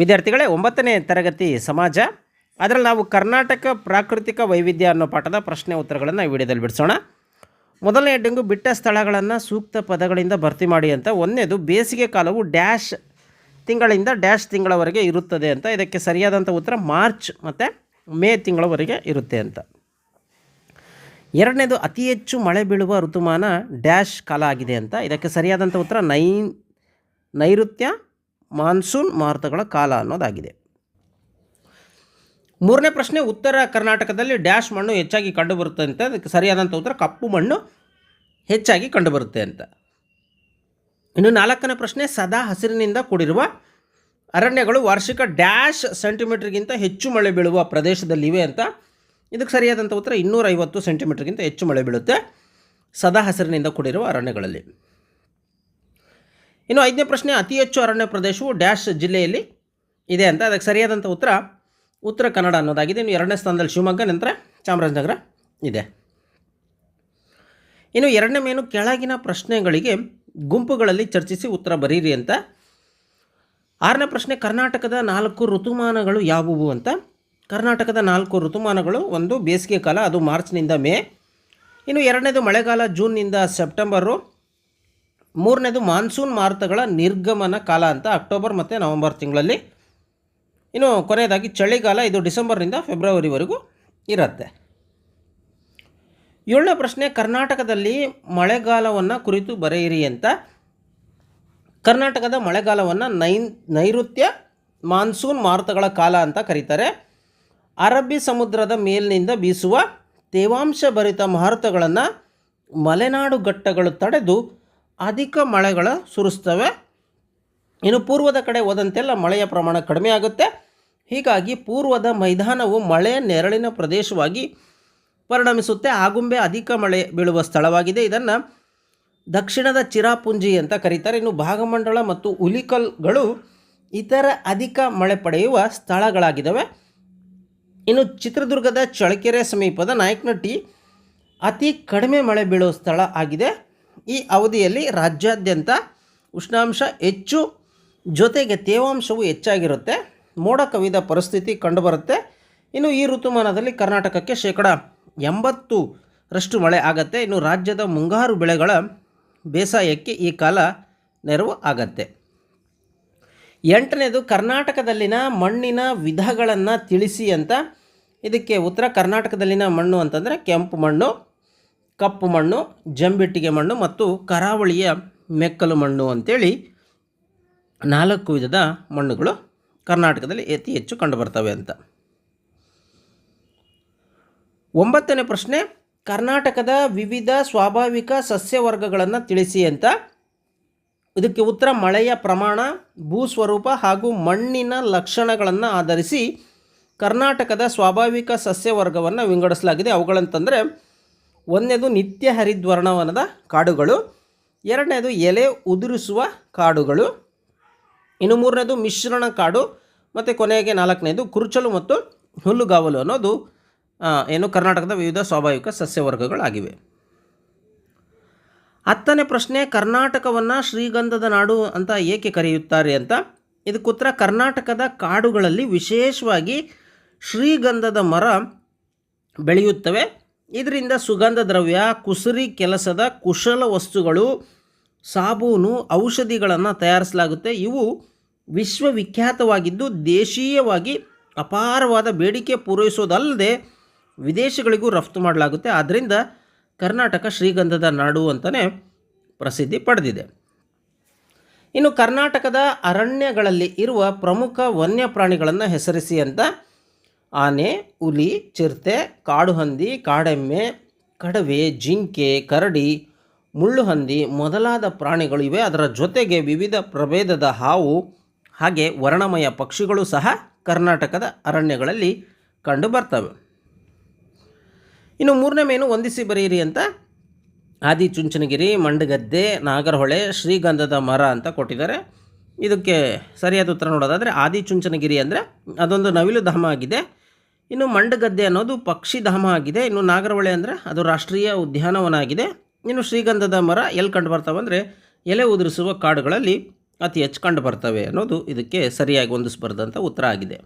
ವಿದ್ಯಾರ್ಥಿಗಳೇ, ಒಂಬತ್ತನೇ ತರಗತಿ ಸಮಾಜ. ಅದರಲ್ಲಿ ನಾವು ಕರ್ನಾಟಕ ಪ್ರಾಕೃತಿಕ ವೈವಿಧ್ಯ ಅನ್ನೋ ಪಾಠದ ಪ್ರಶ್ನೆ ಉತ್ತರಗಳನ್ನು ಈ ವಿಡಿಯೋದಲ್ಲಿ ಬಿಡಿಸೋಣ. ಮೊದಲನೇ ಹೆಡ್ಡಿಂಗು, ಬಿಟ್ಟ ಸ್ಥಳಗಳನ್ನು ಸೂಕ್ತ ಪದಗಳಿಂದ ಭರ್ತಿ ಮಾಡಿ ಅಂತ. ಒಂದನೇದು, ಬೇಸಿಗೆ ಕಾಲವು ಡ್ಯಾಶ್ ತಿಂಗಳಿಂದ ಡ್ಯಾಶ್ ತಿಂಗಳವರೆಗೆ ಇರುತ್ತದೆ ಅಂತ. ಇದಕ್ಕೆ ಸರಿಯಾದಂಥ ಉತ್ತರ ಮಾರ್ಚ್ ಮತ್ತು ಮೇ ತಿಂಗಳವರೆಗೆ ಇರುತ್ತೆ ಅಂತ. ಎರಡನೇದು, ಅತಿ ಹೆಚ್ಚು ಮಳೆ ಬೀಳುವ ಋತುಮಾನ ಡ್ಯಾಶ್ ಕಾಲ ಆಗಿದೆ ಅಂತ. ಇದಕ್ಕೆ ಸರಿಯಾದಂಥ ಉತ್ತರ ನೈ ನೈಋತ್ಯ ಮಾನ್ಸೂನ್ ಮಾರುತಗಳ ಕಾಲ ಅನ್ನೋದಾಗಿದೆ. ಮೂರನೇ ಪ್ರಶ್ನೆ, ಉತ್ತರ ಕರ್ನಾಟಕದಲ್ಲಿ ಡ್ಯಾಶ್ ಮಣ್ಣು ಹೆಚ್ಚಾಗಿ ಕಂಡುಬರುತ್ತೆ ಅಂತ ಅದಕ್ಕೆ ಸರಿಯಾದಂಥ ಉತ್ತರ, ಕಪ್ಪು ಮಣ್ಣು ಹೆಚ್ಚಾಗಿ ಕಂಡುಬರುತ್ತೆ ಅಂತ. ಇನ್ನು ನಾಲ್ಕನೇ ಪ್ರಶ್ನೆ, ಸದಾ ಹಸಿರಿನಿಂದ ಕೂಡಿರುವ ಅರಣ್ಯಗಳು ವಾರ್ಷಿಕ ಡ್ಯಾಶ್ ಸೆಂಟಿಮೀಟರ್ಗಿಂತ ಹೆಚ್ಚು ಮಳೆ ಬೀಳುವ ಪ್ರದೇಶದಲ್ಲಿವೆ ಅಂತ. ಇದಕ್ಕೆ ಸರಿಯಾದಂಥ ಉತ್ತರ, ಇನ್ನೂರೈವತ್ತು ಸೆಂಟಿಮೀಟರ್ಗಿಂತ ಹೆಚ್ಚು ಮಳೆ ಬೀಳುತ್ತೆ ಸದಾ ಹಸಿರಿನಿಂದ ಕೂಡಿರುವ ಅರಣ್ಯಗಳಲ್ಲಿ. ಇನ್ನು ಐದನೇ ಪ್ರಶ್ನೆ, ಅತಿ ಹೆಚ್ಚು ಅರಣ್ಯ ಪ್ರದೇಶವು ಡ್ಯಾಶ್ ಜಿಲ್ಲೆಯಲ್ಲಿ ಇದೆ ಅಂತ. ಅದಕ್ಕೆ ಸರಿಯಾದಂಥ ಉತ್ತರ ಉತ್ತರ ಕನ್ನಡ ಅನ್ನೋದಾಗಿದೆ. ಇನ್ನು ಎರಡನೇ ಸ್ಥಾನದಲ್ಲಿ ಶಿವಮೊಗ್ಗ, ನಂತರ ಚಾಮರಾಜನಗರ ಇದೆ. ಇನ್ನು ಎರಡನೇ ಮೇನು, ಕೆಳಗಿನ ಪ್ರಶ್ನೆಗಳಿಗೆ ಗುಂಪುಗಳಲ್ಲಿ ಚರ್ಚಿಸಿ ಉತ್ತರ ಬರೀರಿ ಅಂತ. ಆರನೇ ಪ್ರಶ್ನೆ, ಕರ್ನಾಟಕದ ನಾಲ್ಕು ಋತುಮಾನಗಳು ಯಾವುವು ಅಂತ. ಕರ್ನಾಟಕದ ನಾಲ್ಕು ಋತುಮಾನಗಳು, ಒಂದು ಬೇಸಿಗೆ ಕಾಲ, ಅದು ಮಾರ್ಚ್ನಿಂದ ಮೇ. ಇನ್ನು ಎರಡನೇದು, ಮಳೆಗಾಲ, ಜೂನ್ನಿಂದ ಸೆಪ್ಟೆಂಬರು. ಮೂರನೇದು ಮಾನ್ಸೂನ್ ಮಾರುತಗಳ ನಿರ್ಗಮನ ಕಾಲ ಅಂತ, ಅಕ್ಟೋಬರ್ ಮತ್ತು ನವೆಂಬರ್ ತಿಂಗಳಲ್ಲಿ. ಇನ್ನು ಕೊನೆಯದಾಗಿ ಚಳಿಗಾಲ, ಇದು ಡಿಸೆಂಬರ್ನಿಂದ ಫೆಬ್ರವರಿವರೆಗೂ ಇರುತ್ತೆ. ಏಳನೇ ಪ್ರಶ್ನೆ, ಕರ್ನಾಟಕದಲ್ಲಿ ಮಳೆಗಾಲವನ್ನು ಕುರಿತು ಬರೆಯಿರಿ ಅಂತ. ಕರ್ನಾಟಕದ ಮಳೆಗಾಲವನ್ನು ನೈ, ನೈಋತ್ಯ ಮಾನ್ಸೂನ್ ಮಾರುತಗಳ ಕಾಲ ಅಂತ ಕರೀತಾರೆ. ಅರಬ್ಬಿ ಸಮುದ್ರದ ಮೇಲಿನಿಂದ ಬೀಸುವ ತೇವಾಂಶ ಭರಿತ ಮಾರುತಗಳನ್ನು ಮಲೆನಾಡು ಘಟ್ಟಗಳು ತಡೆದು ಅಧಿಕ ಮಳೆಗಳು ಸುರಿಸ್ತವೆ. ಇನ್ನು ಪೂರ್ವದ ಕಡೆ ಹೋದಂತೆಲ್ಲ ಮಳೆಯ ಪ್ರಮಾಣ ಕಡಿಮೆ ಆಗುತ್ತೆ. ಹೀಗಾಗಿ ಪೂರ್ವದ ಮೈದಾನವು ಮಳೆಯ ನೆರಳಿನ ಪ್ರದೇಶವಾಗಿ ಪರಿಣಮಿಸುತ್ತೆ. ಆಗುಂಬೆ ಅಧಿಕ ಮಳೆ ಬೀಳುವ ಸ್ಥಳವಾಗಿದೆ. ಇದನ್ನು ದಕ್ಷಿಣದ ಚಿರಾಪುಂಜಿ ಅಂತ ಕರೀತಾರೆ. ಇನ್ನು ಭಾಗಮಂಡಲ ಮತ್ತು ಉಲಿಕಲ್ಗಳು ಇತರ ಅಧಿಕ ಮಳೆ ಪಡೆಯುವ ಸ್ಥಳಗಳಾಗಿದ್ದಾವೆ. ಇನ್ನು ಚಿತ್ರದುರ್ಗದ ಚಳಕೆರೆ ಸಮೀಪದ ನಾಯಕನಟ್ಟಿ ಅತಿ ಕಡಿಮೆ ಮಳೆ ಬೀಳುವ ಸ್ಥಳ ಆಗಿದೆ. ಈ ಅವಧಿಯಲ್ಲಿ ರಾಜ್ಯಾದ್ಯಂತ ಉಷ್ಣಾಂಶ ಹೆಚ್ಚು ಜೊತೆಗೆ ತೇವಾಂಶವು ಹೆಚ್ಚಾಗಿರುತ್ತೆ. ಮೋಡ ಕವಿದ ಪರಿಸ್ಥಿತಿ ಕಂಡುಬರುತ್ತೆ. ಇನ್ನು ಈ ಋತುಮಾನದಲ್ಲಿ ಕರ್ನಾಟಕಕ್ಕೆ ಶೇಕಡ ಎಂಬತ್ತರಷ್ಟು ಮಳೆ ಆಗತ್ತೆ. ಇನ್ನು ರಾಜ್ಯದ ಮುಂಗಾರು ಬೆಳೆಗಳ ಬೇಸಾಯಕ್ಕೆ ಈ ಕಾಲ ನೆರವು ಆಗತ್ತೆ. ಎಂಟನೇದು, ಕರ್ನಾಟಕದಲ್ಲಿನ ಮಣ್ಣಿನ ವಿಧಗಳನ್ನು ತಿಳಿಸಿ ಅಂತ. ಇದಕ್ಕೆ ಉತ್ತರ ಕರ್ನಾಟಕದಲ್ಲಿನ ಮಣ್ಣು ಅಂತಂದರೆ ಕೆಂಪು ಮಣ್ಣು. ಕಪ್ಪು ಮಣ್ಣು, ಜಂಬಿಟ್ಟಿಗೆ ಮಣ್ಣು ಮತ್ತು ಕರಾವಳಿಯ ಮೆಕ್ಕಲು ಮಣ್ಣು ಅಂತೇಳಿ ನಾಲ್ಕು ವಿಧದ ಮಣ್ಣುಗಳು ಕರ್ನಾಟಕದಲ್ಲಿ ಅತಿ ಹೆಚ್ಚು ಕಂಡುಬರ್ತವೆ ಅಂತ. ಒಂಬತ್ತನೇ ಪ್ರಶ್ನೆ, ಕರ್ನಾಟಕದ ವಿವಿಧ ಸ್ವಾಭಾವಿಕ ಸಸ್ಯವರ್ಗಗಳನ್ನು ತಿಳಿಸಿ ಅಂತ. ಇದಕ್ಕೆ ಉತ್ತರ, ಮಳೆಯ ಪ್ರಮಾಣ, ಭೂಸ್ವರೂಪ ಹಾಗೂ ಮಣ್ಣಿನ ಲಕ್ಷಣಗಳನ್ನು ಆಧರಿಸಿ ಕರ್ನಾಟಕದ ಸ್ವಾಭಾವಿಕ ಸಸ್ಯವರ್ಗವನ್ನು ವಿಂಗಡಿಸಲಾಗಿದೆ. ಅವುಗಳಂತಂದರೆ ಒಂದನೇದು ನಿತ್ಯ ಹರಿದ್ವರ್ಣವನದ ಕಾಡುಗಳು, ಎರಡನೇದು ಎಲೆ ಉದುರಿಸುವ ಕಾಡುಗಳು, ಇನ್ನು ಮೂರನೇದು ಮಿಶ್ರಣ ಕಾಡು, ಮತ್ತು ಕೊನೆಗೆ ನಾಲ್ಕನೇದು ಕುರುಚಲು ಮತ್ತು ಹುಲ್ಲುಗಾವಲು ಅನ್ನೋದು ಏನು ಕರ್ನಾಟಕದ ವಿವಿಧ ಸ್ವಾಭಾವಿಕ ಸಸ್ಯವರ್ಗಗಳಾಗಿವೆ. ಹತ್ತನೇ ಪ್ರಶ್ನೆ, ಕರ್ನಾಟಕವನ್ನು ಶ್ರೀಗಂಧದ ನಾಡು ಅಂತ ಏಕೆ ಕರೆಯುತ್ತಾರೆ ಅಂತ? ಇದಕ್ಕೆ ಉತ್ತರ, ಕರ್ನಾಟಕದ ಕಾಡುಗಳಲ್ಲಿ ವಿಶೇಷವಾಗಿ ಶ್ರೀಗಂಧದ ಮರ ಬೆಳೆಯುತ್ತವೆ. ಇದರಿಂದ ಸುಗಂಧ ದ್ರವ್ಯ ಕುಸುರಿ ಕೆಲಸದ ಕುಶಲ ವಸ್ತುಗಳು, ಸಾಬೂನು, ಔಷಧಿಗಳನ್ನು ತಯಾರಿಸಲಾಗುತ್ತೆ. ಇವು ವಿಶ್ವವಿಖ್ಯಾತವಾಗಿದ್ದು ದೇಶೀಯವಾಗಿ ಅಪಾರವಾದ ಬೇಡಿಕೆ ಪೂರೈಸೋದಲ್ಲದೆ ವಿದೇಶಗಳಿಗೂ ರಫ್ತು ಮಾಡಲಾಗುತ್ತೆ. ಆದ್ದರಿಂದ ಕರ್ನಾಟಕ ಶ್ರೀಗಂಧದ ನಾಡು ಅಂತಲೇ ಪ್ರಸಿದ್ಧಿ ಪಡೆದಿದೆ. ಇನ್ನು ಕರ್ನಾಟಕದ ಅರಣ್ಯಗಳಲ್ಲಿ ಇರುವ ಪ್ರಮುಖ ವನ್ಯಪ್ರಾಣಿಗಳನ್ನು ಹೆಸರಿಸಿ ಅಂತ ಆನೆ, ಹುಲಿ, ಚಿರತೆ ಕಾಡುಹಂದಿ ಕಾಡೆಮ್ಮೆ, ಕಡವೆ, ಜಿಂಕೆ, ಕರಡಿ ಮುಳ್ಳುಹಂದಿ ಮೊದಲಾದ ಪ್ರಾಣಿಗಳು ಇವೆ. ಅದರ ಜೊತೆಗೆ ವಿವಿಧ ಪ್ರಭೇದದ ಹಾವು, ಹಾಗೆ ವರ್ಣಮಯ ಪಕ್ಷಿಗಳು ಸಹ ಕರ್ನಾಟಕದ ಅರಣ್ಯಗಳಲ್ಲಿ ಕಂಡು ಬರ್ತವೆ. ಇನ್ನು ಮೂರನೇ ಮೇನು ಹೊಂದಿಸಿ ಬರೆಯಿರಿ ಅಂತ ಆದಿ ಚುಂಚನಗಿರಿ ಮಂಡಗದ್ದೆ, ನಾಗರಹೊಳೆ, ಶ್ರೀಗಂಧದ ಮರ ಅಂತ ಕೊಟ್ಟಿದ್ದಾರೆ. ಇದಕ್ಕೆ ಸರಿಯಾದ ಉತ್ತರ ನೋಡೋದಾದರೆ ಆದಿ ಚುಂಚನಗಿರಿ ಅಂದರೆ ಅದೊಂದು ನವಿಲು ಧಾಮ ಆಗಿದೆ. ಇನ್ನು ಮಂಡಗದ್ದೆ ಅನ್ನೋದು ಪಕ್ಷಿಧಾಮ ಆಗಿದೆ. ಇನ್ನು ನಾಗರಹೊಳೆ ಅಂದರೆ ಅದು ರಾಷ್ಟ್ರೀಯ ಉದ್ಯಾನವನ ಆಗಿದೆ ಇನ್ನು ಶ್ರೀಗಂಧದ ಮರ ಎಲ್ಲಿ ಕಂಡು ಬರ್ತಾವಂದರೆ ಎಲೆ ಉದುರಿಸುವ ಕಾಡುಗಳಲ್ಲಿ ಅತಿ ಹೆಚ್ಚು ಕಂಡು ಬರ್ತವೆ ಅನ್ನೋದು ಇದಕ್ಕೆ ಸರಿಯಾಗಿ ಹೊಂದಿಸ್ಬಾರ್ದಂಥ ಉತ್ತರ ಆಗಿದೆ.